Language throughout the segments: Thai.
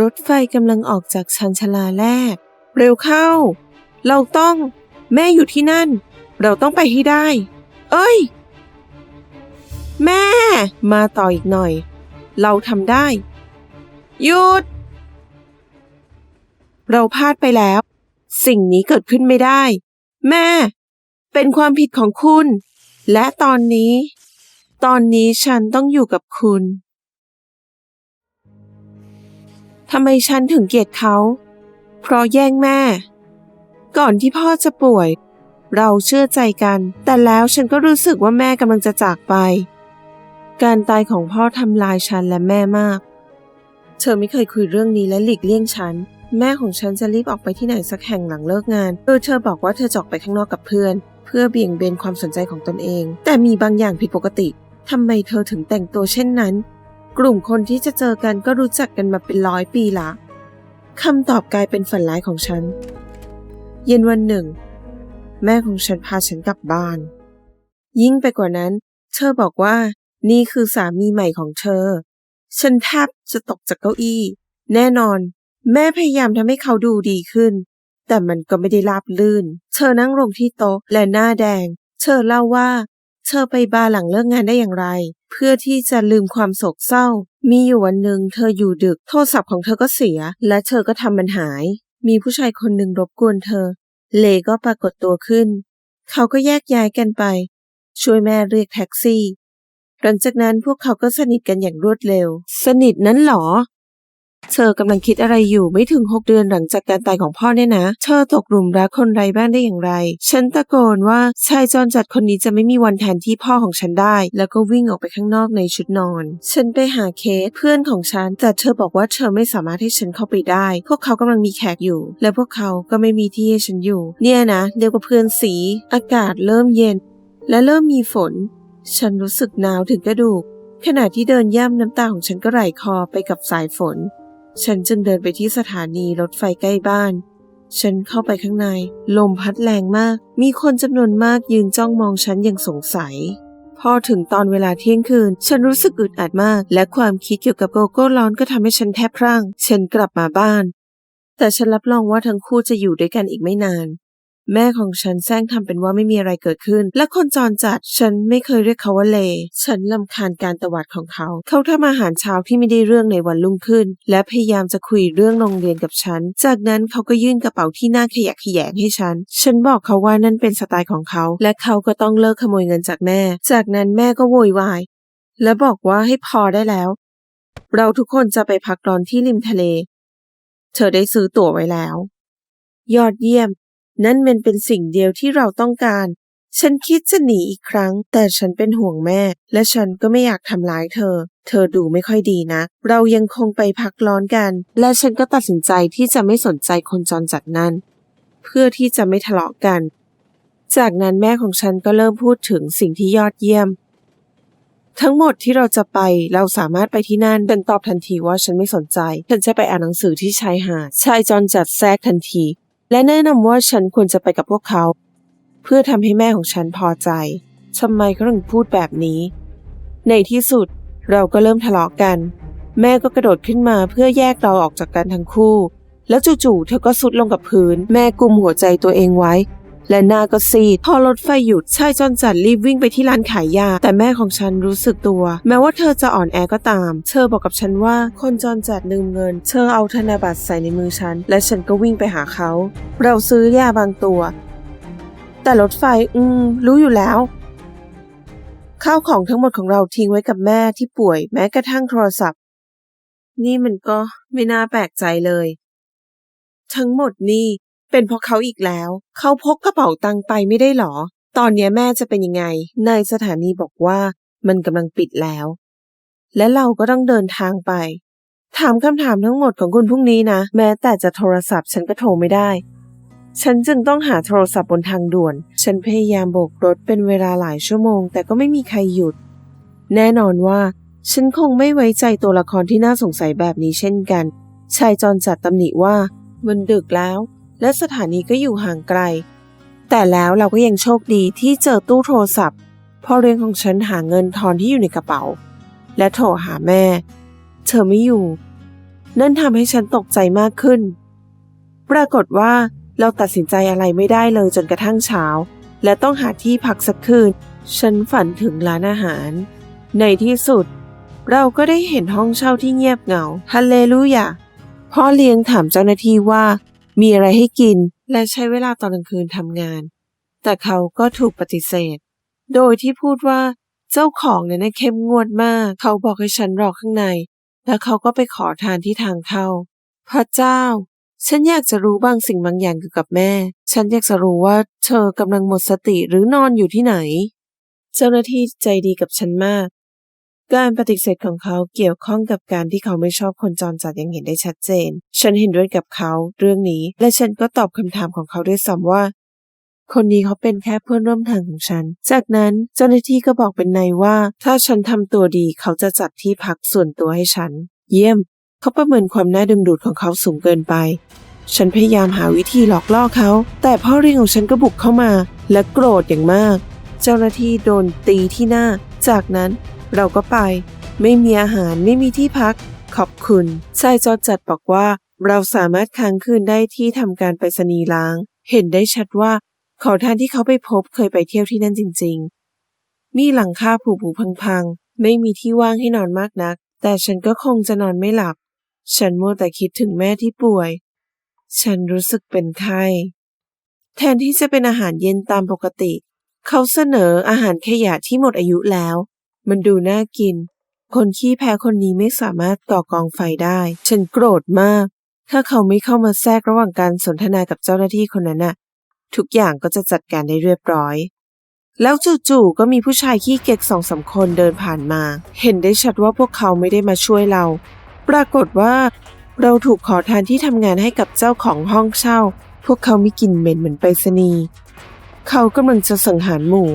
รถไฟกำลังออกจากชันชาลาแรก เร็วเข้า เราต้องแม่อยู่ที่นั่น เราต้องไปให้ได้ เอ้ย แม่ มาต่ออีกหน่อย เราทำได้ หยุด เราพลาดไปแล้ว สิ่งนี้เกิดขึ้นไม่ได้ แม่ เป็นความผิดของคุณ และตอนนี้ ตอนนี้ฉันต้องอยู่กับคุณ ทำไมฉันถึงเกลียดเขา เพราะแย่งแม่ ก่อนที่พ่อจะป่วย เราเชื่อใจกัน แต่แล้วฉันก็รู้สึกว่าแม่กำลังจะจากไป การตายของพ่อทำลายฉันและแม่มาก เธอไม่เคยคุยเรื่องนี้และหลีกเลี่ยงฉัน แม่ของฉันจะรีบออกไปที่ไหนสักแห่งหลังเลิกงาน โดยเธอบอกว่าเธอจออกไปข้างนอกกับเพื่อน เพื่อเบี่ยงเบนความสนใจของตนเอง แต่มีบางอย่างผิดปกติทำไมเธอถึงแต่งตัวเช่นนั้น กลุ่มคนที่จะเจอกันก็รู้จักกันมาเป็นร้อยปีละคำตอบกลายเป็นฝันร้ายของฉัน เย็นวันหนึ่ง แม่ของฉันพาฉันกลับบ้าน ยิ่งไปกว่านั้น เธอบอกว่านี่คือสามีใหม่ของเธอ ฉันแทบจะตกจากเก้าอี้ แน่นอน แม่พยายามทำให้เขาดูดีขึ้น แต่มันก็ไม่ได้ราบลื่น เธอนั่งลงที่โต๊ะและหน้าแดง เธอเล่าว่า เธอไปบาร์หลังเลิกงานได้อย่างไร เพื่อที่จะลืมความโศกเศร้า มีอยู่วันหนึ่งเธออยู่ดึกโทรศัพท์ของเธอก็เสีย และเธอก็ทำมันหาย มีผู้ชายคนหนึ่งรบกวนเธอ เลก็ปรากฏตัวขึ้น เขาก็แยกย้ายกันไป ช่วยแม่เรียกแท็กซี่ หลังจากนั้นพวกเขาก็สนิทกันอย่างรวดเร็ว สนิทนั้นหรอ เธอกำลังคิดอะไรอยู่ไม่ถึงหกเดือนหลังจากการตายของพ่อเนี่ยนะ เธอตกหลุมรักคนไร้บ้านได้อย่างไร ฉันตะโกนว่าชายจรจัดคนนี้จะไม่มีวันแทนที่พ่อของฉันได้ แล้วก็วิ่งออกไปข้างนอกในชุดนอน ฉันไปหาเคสเพื่อนของฉัน แต่เธอบอกว่าเธอไม่สามารถให้ฉันเข้าไปได้ พวกเขากำลังมีแขกอยู่ และพวกเขาก็ไม่มีที่ให้ฉันอยู่ เนี่ยนะเดียวกับเพื่อนสี อากาศเริ่มเย็น และเริ่มมีฝน ฉันรู้สึกหนาวถึงกระดูกขณะที่เดินย่ำน้ำตาของฉันก็ไหลคอไปกับสายฝน ฉันจึงเดินไปที่สถานีรถไฟใกล้บ้าน ฉันเข้าไปข้างใน ลมพัดแรงมาก มีคนจำนวนมากยืนจ้องมองฉันอย่างสงสัย พอถึงตอนเวลาเที่ยงคืน ฉันรู้สึกอึดอัดมาก และความคิดเกี่ยวกับโกโก้ร้อนก็ทำให้ฉันแทบพรั่งฉันกลับมาบ้าน แต่ฉันรับรองว่าทั้งคู่จะอยู่ด้วยกันอีกไม่นาน แม่ของฉันแซงทำเป็นว่าไม่มีอะไรเกิดขึ้น และคนจรจัดฉันไม่เคยเรียกเขาว่าเล ฉันลำคาญการตวาดของเขา เขาทำอาหารเช้าที่ไม่ได้เรื่องในวันรุ่งขึ้น และพยายามจะคุยเรื่องโรงเรียนกับฉัน จากนั้นเขาก็ยื่นกระเป๋าที่น่าขยะแขยงให้ฉัน ฉันบอกเขาว่านั่นเป็นสไตล์ของเขา และเขาก็ต้องเลิกขโมยเงินจากแม่ จากนั้นแม่ก็โวยวาย และบอกว่าให้พอได้แล้ว เราทุกคนจะไปพักร้อนที่ริมทะเล เธอได้ซื้อตั๋วไว้แล้ว ยอดเยี่ยม นั่นมันเป็นสิ่งเดียวที่เราต้องการ ฉันคิดจะหนีอีกครั้ง แต่ฉันเป็นห่วงแม่ และฉันก็ไม่อยากทำร้ายเธอ เธอดูไม่ค่อยดีนะ เรายังคงไปพักร้อนกัน และฉันก็ตัดสินใจที่จะไม่สนใจคนจรจัดนั้น เพื่อที่จะไม่ทะเลาะกัน จากนั้นแม่ของฉันก็เริ่มพูดถึงสิ่งที่ยอดเยี่ยม ทั้งหมดที่เราจะไปเราสามารถไปที่นั่นฉันตอบทันทีว่าฉันไม่สนใจ ฉันจะไปอ่านหนังสือที่ชายหาดชายจรจัดแทรกทันที และแนะนำว่าฉันควรจะไปกับพวกเขา เพื่อทำให้แม่ของฉันพอใจทำไมเขาถึงพูดแบบนี้ ในที่สุดเราก็เริ่มทะเลาะกัน แม่ก็กระโดดขึ้นมาเพื่อแยกเราออกจากกันทั้งคู่ แล้วจู่ๆเธอก็สุดลงกับพื้น แม่กุมหัวใจตัวเองไว้ และหน้าก็ซีด พอรถไฟหยุดชายจอนจัดรีบวิ่งไปที่ร้านขายยา แต่แม่ของฉันรู้สึกตัว แม้ว่าเธอจะอ่อนแอก็ตาม เธอบอกกับฉันว่าคนจอนจัดลืมเงิน เธอเอาธนบัตรใส่ในมือฉัน และฉันก็วิ่งไปหาเขา เราซื้อยาบางตัว แต่รถไฟอืม รู้อยู่แล้วข้าวของทั้งหมดของเราทิ้งไว้กับแม่ที่ป่วยแม้กระทั่งโทรศัพท์ นี่มันก็ไม่น่าแปลกใจเลย ทั้งหมดนี่ เป็นเพราะเขาอีกแล้ว เขาพกกระเป๋าตังค์ไปไม่ได้หรอ ตอนนี้แม่จะเป็นยังไง ในสถานีบอกว่ามันกำลังปิดแล้ว และเราก็ต้องเดินทางไป ถามคำถามทั้งหมดของคุณพรุ่งนี้นะ แม้แต่จะโทรศัพท์ฉันก็โทรไม่ได้ ฉันจึงต้องหาโทรศัพท์บนทางด่วน ฉันพยายามโบกรถเป็นเวลาหลายชั่วโมง แต่ก็ไม่มีใครหยุด แน่นอนว่า ฉันคงไม่ไว้ใจตัวละครที่น่าสงสัยแบบนี้เช่นกัน ชายจรจัดตำหนิว่า มันดึกแล้ว และสถานีก็อยู่ห่างไกล แต่แล้วเราก็ยังโชคดีที่เจอตู้โทรศัพท์พ่อเลี้ยงของฉันหาเงินทอนที่อยู่ในกระเป๋า และโทรหาแม่ เธอไม่อยู่ นั่นทำให้ฉันตกใจมากขึ้น ปรากฏว่าเราตัดสินใจอะไรไม่ได้เลยจนกระทั่งเช้า และต้องหาที่พักสักคืน ฉันฝันถึงร้านอาหาร ในที่สุด เราก็ได้เห็นห้องเช่าที่เงียบเหงาฮัลเลลูยาพ่อเลี้ยงถามเจ้าหน้าที่ว่า มีอะไรให้กินและใช้เวลาตอนกลางคืนทำงาน แต่เขาก็ถูกปฏิเสธ โดยที่พูดว่าเจ้าของเนี่ยนะเข้มงวดมาก เขาบอกให้ฉันรอข้างใน แล้วเขาก็ไปขอทานที่ทางเข้า พระเจ้า ฉันอยากจะรู้บางสิ่งบางอย่างเกี่ยวกับแม่ ฉันอยากจะรู้ว่าเธอกำลังหมดสติหรือนอนอยู่ที่ไหน เจ้าหน้าที่ใจดีกับฉันมาก การปฏิเสธของเขาเกี่ยวข้องกับการที่เขาไม่ชอบคนจรจัดอย่างเห็นได้ชัดเจน ฉันเห็นด้วยกับเขาเรื่องนี้ และฉันก็ตอบคำถามของเขาด้วยซ้ำว่า คนนี้เขาเป็นแค่เพื่อนร่วมทางของฉัน จากนั้นเจ้าหน้าที่ก็บอกเป็นในว่า ถ้าฉันทำตัวดีเขาจะจัดที่พักส่วนตัวให้ฉัน เยี่ยม เขาประเมินความน่าดึงดูดของเขาสูงเกินไป ฉันพยายามหาวิธีหลอกล่อเขา แต่พ่อเลี้ยงของฉันก็บุกเข้ามา และโกรธอย่างมาก เจ้าหน้าที่โดนตีที่หน้า จากนั้น เราก็ไป ไม่มีอาหารไม่มีที่พัก ขอบคุณชายจอจัดบอกว่าเราสามารถค้างคืนได้ที่ทำการไปรษณีย์ล้าง เห็นได้ชัดว่าขอทานที่เขาไปพบเคยไปเที่ยวที่นั่นจริง ๆ มีหลังคาผุผุพังๆ ไม่มีที่ว่างให้นอนมากนัก แต่ฉันก็คงจะนอนไม่หลับ ฉันมัวแต่คิดถึงแม่ที่ป่วย ฉันรู้สึกเป็นไข้ แทนที่จะเป็นอาหารเย็นตามปกติ เขาเสนออาหารขยะที่หมดอายุแล้ว มันดูน่ากิน คนขี้แพ้คนนี้ไม่สามารถก่อกองไฟได้ ฉันโกรธมาก ถ้าเขาไม่เข้ามาแทรกระหว่างการสนทนากับเจ้าหน้าที่คนนั้นน่ะ ทุกอย่างก็จะจัดการได้เรียบร้อย แล้วจู่ๆก็มีผู้ชายขี้เก๊กสองสามคนเดินผ่านมา เห็นได้ชัดว่าพวกเขาไม่ได้มาช่วยเรา ปรากฏว่า เราถูกขอทานที่ทำงานให้กับเจ้าของห้องเช่า พวกเขามีกลิ่นเหม็นเหมือนไปรษณีย์เขากำลังจะสังหารหมู่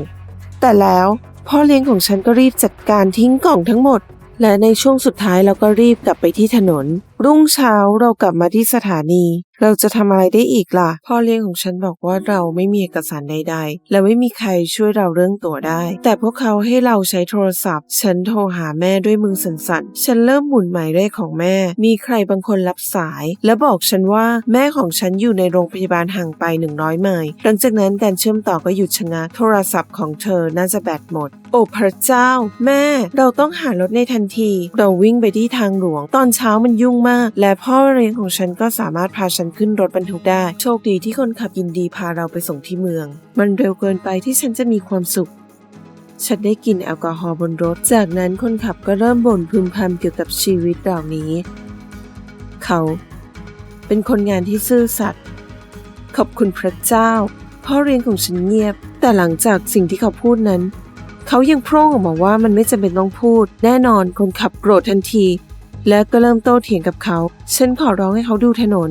แต่แล้ว พ่อเลี้ยงของฉันก็รีบจัดการทิ้งกล่องทั้งหมด และในช่วงสุดท้ายเราก็รีบกลับไปที่ถนน รุ่งเช้าเรากลับมาที่สถานี เราจะทำอะไรได้อีกล่ะ พ่อเลี้ยงของฉันบอกว่าเราไม่มีเอกสารใด ๆ และไม่มีใครช่วยเราเรื่องตั๋วได้ แต่พวกเขาให้เราใช้โทรศัพท์ ฉันโทรหาแม่ด้วยมือสั่นๆ ฉันเริ่มหมุนหมายเลขของแม่ มีใครบางคนรับสาย และบอกฉันว่าแม่ของฉันอยู่ในโรงพยาบาลห่างไป 100 ไมล์หลังจากนั้นการเชื่อมต่อก็หยุดชะงักโทรศัพท์ของเธอน่าจะแบตหมด โอ้พระเจ้า แม่ เราต้องหารถในทันที เราวิ่งไปที่ทางหลวง ตอนเช้ามันยุ่งมากและพ่อเลี้ยงของฉันก็สามารถพาฉันขึ้นรถบรรทุกได้ โชคดีที่คนขับยินดีพาเราไปส่งที่เมือง มันเร็วเกินไปที่ฉันจะมีความสุขฉันได้กินแอลกอฮอล์บนรถ จากนั้นคนขับก็เริ่มบ่นพึมพำเกี่ยวกับชีวิตเหล่านี้ เขา เป็นคนงานที่ซื่อสัตย์ ขอบคุณพระเจ้า พ่อเรียนของฉันเงียบ แต่หลังจากสิ่งที่เขาพูดนั้น เขายังโพร่งออกมาว่ามันไม่จำเป็นต้องพูด แน่นอนคนขับโกรธทันที และก็เริ่มโต้เถียงกับเขา ฉันขอร้องให้เขาดูถนน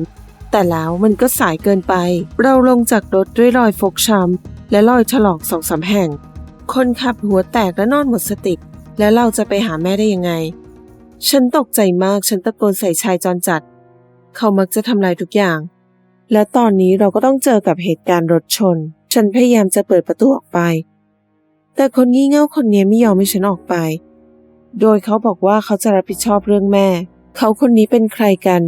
แต่แล้วมันก็สายเกินไป เราลงจากรถด้วยรอยฟกช้ำและรอยถลอกสองสามแห่ง คนขับหัวแตกและนอนหมดสติ แล้วเราจะไปหาแม่ได้ยังไง ฉันตกใจมาก ฉันตะโกนใส่ชายจรจัด เขามักจะทำลายทุกอย่าง และตอนนี้เราก็ต้องเจอกับเหตุการณ์รถชน ฉันพยายามจะเปิดประตูออกไป แต่คนงี่เง่าคนนี้ไม่ยอมให้ฉันออกไป โดยเขาบอกว่าเขาจะรับผิดชอบเรื่องแม่ เขาคนนี้เป็นใครกัน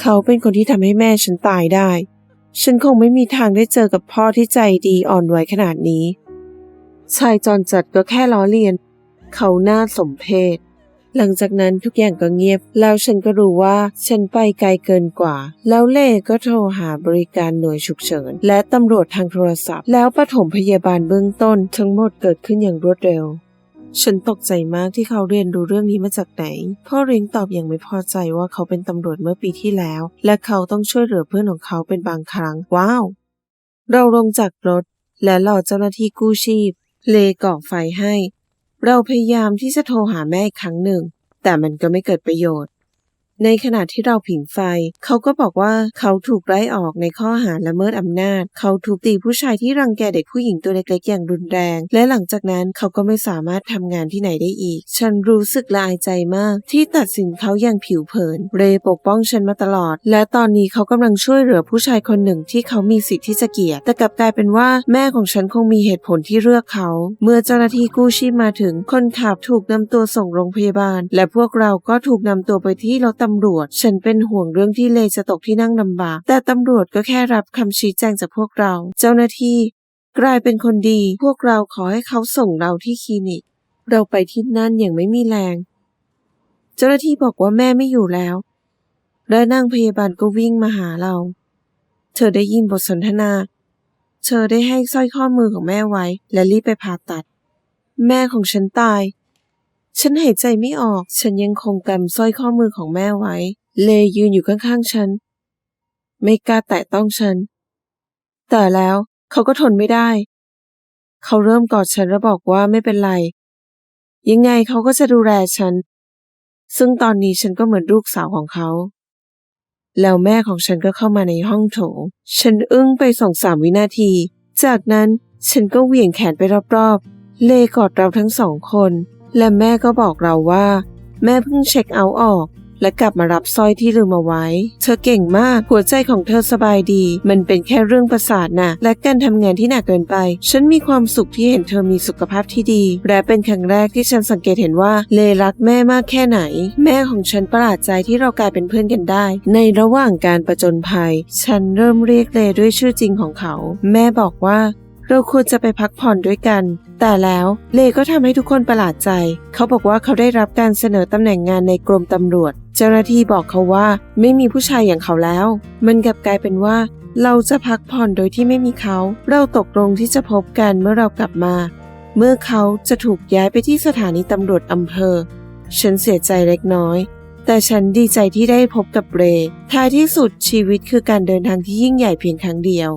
เขาเป็นคนที่ทำให้แม่ฉันตายได้ ฉันคงไม่มีทางได้เจอกับพ่อที่ใจดีอ่อนไหวขนาดนี้ ชายจรจัดก็แค่ล้อเลียน เขาหน้าสมเพชหลังจากนั้นทุกอย่างก็เงียบ แล้วฉันก็รู้ว่าฉันไปไกลเกินกว่า แล้วเล่ก็โทรหาบริการหน่วยฉุกเฉิน และตำรวจทางโทรศัพท์ แล้วปฐมพยาบาลเบื้องต้นทั้งหมดเกิดขึ้นอย่างรวดเร็ว ฉันตกใจมากที่เขาเรียนรู้เรื่องนี้มาจากไหน พ่อเรียงตอบอย่างไม่พอใจว่าเขาเป็นตำรวจเมื่อปีที่แล้ว และเขาต้องช่วยเหลือเพื่อนของเขาเป็นบางครั้ง ว้าว เราลงจากรถ และรอเจ้าหน้าที่กู้ชีพ เลก่อไฟให้ เราพยายามที่จะโทรหาแม่อีกครั้งหนึ่ง แต่มันก็ไม่เกิดประโยชน์ ในขณะที่เราผิงไฟ เขาก็บอกว่าเขาถูกไล่ออกในข้อหาละเมิดอำนาจ เขาถูกตีผู้ชายที่รังแกเด็กผู้หญิงตัวเล็กๆอย่างรุนแรง และหลังจากนั้นเขาก็ไม่สามารถทำงานที่ไหนได้อีก ฉันรู้สึกละอายใจมาก ที่ตัดสินเขาอย่างผิวเผิน เรย์ปกป้องฉันมาตลอด และตอนนี้เขากำลังช่วยเหลือผู้ชายคนหนึ่งที่เขามีสิทธิ์ที่จะเกลียด แต่กลับกลายเป็นว่าแม่ของฉันคงมีเหตุผลที่เลือกเขา เมื่อเจ้าหน้าที่กู้ชีพมาถึง คนขับถูกนำตัวส่งโรงพยาบาล และพวกเราก็ถูกนำตัวไปที่รถตำรวจ ฉันเป็นห่วงเรื่องที่เลจะตกที่นั่งลำบาก แต่ตำรวจก็แค่รับคำชี้แจงจากพวกเรา เจ้าหน้าที่ กลายเป็นคนดี พวกเราขอให้เขาส่งเราที่คลินิก เราไปที่นั่นอย่างไม่มีแรง เจ้าหน้าที่บอกว่าแม่ไม่อยู่แล้ว และนางพยาบาลก็วิ่งมาหาเรา เธอได้ยินบทสนทนา เธอได้ให้สร้อยข้อมือของแม่ไว้ และรีบไปผ่าตัด แม่ของฉันตาย ฉันหายใจไม่ออก ฉันยังคงกำสร้อยข้อมือของแม่ไว้ เลยืนอยู่ข้างๆฉัน ไม่กล้าแตะต้องฉัน แต่แล้วเขาก็ทนไม่ได้ เขาเริ่มกอดฉันและบอกว่าไม่เป็นไร ยังไงเขาก็จะดูแลฉัน ซึ่งตอนนี้ฉันก็เหมือนลูกสาวของเขา แล้วแม่ของฉันก็เข้ามาในห้องโถง ฉันอึ้งไปสองสามวินาที จากนั้นฉันก็เหวี่ยงแขนไปรอบๆ เลกอดเราทั้งสองคน และแม่ก็บอกเราว่า แม่เพิ่งเช็คเอาท์ออก และกลับมารับสร้อยที่ลืมเอาไว้ เธอเก่งมาก หัวใจของเธอสบายดี มันเป็นแค่เรื่องประสาทนะและการทำงานที่หนักเกินไป ฉันมีความสุขที่เห็นเธอมีสุขภาพที่ดี และเป็นครั้งแรกที่ฉันสังเกตเห็นว่าเลรักแม่มากแค่ไหน แม่ของฉันประหลาดใจที่เรากลายเป็นเพื่อนกันได้ ในระหว่างการประจนภัย ฉันเริ่มเรียกเลด้วยชื่อจริงของเขา แม่บอกว่า เราควรจะไปพักผ่อนด้วยกัน แต่แล้วเลก็ทำให้ทุกคนประหลาดใจ เขาบอกว่าเขาได้รับการเสนอตำแหน่งงานในกรมตำรวจ เจ้าหน้าที่บอกเขาว่าไม่มีผู้ชายอย่างเขาแล้ว มันกลับกลายเป็นว่า เราจะพักผ่อนโดยที่ไม่มีเขา เราตกลงที่จะพบกันเมื่อเรากลับมา เมื่อเขาจะถูกย้ายไปที่สถานีตำรวจอำเภอ ฉันเสียใจเล็กน้อยแต่ฉันดีใจที่ได้พบกับเร ท้ายที่สุดชีวิตคือการเดินทางที่ยิ่งใหญ่เพียงครั้งเดียว